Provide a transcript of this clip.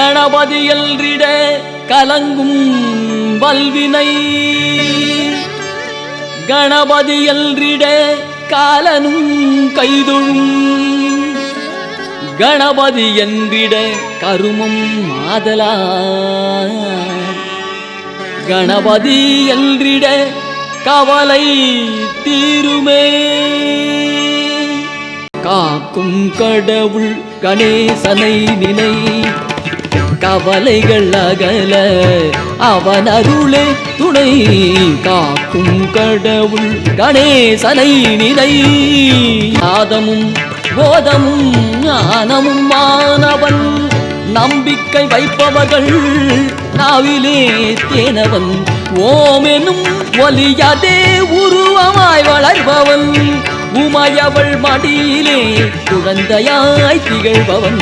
கணபதி எல்றிட கலங்கும் வல்வினை. கணபதி எல்றிட காலனும் கைதொழும். கணபதி என்றிட கருமம் மாதலா கணபதி என்றிட கவலை தீருமே. காக்கும் கடவுள் கணேசனை நினை கவலைகள் அகல அவன் அருளே துணை காக்கும் கடவுள் கணேசனை நிலை நாதமும் போதமும் ஞானமும் மாணவன் நம்பிக்கை வைப்பவர்கள் நாவிலே தேனவன். ஓமெனும் ஒலியதே உருவமாய் வளர்பவன் உமையவள் மடியிலே குழந்தையாய் திகழ்பவன்.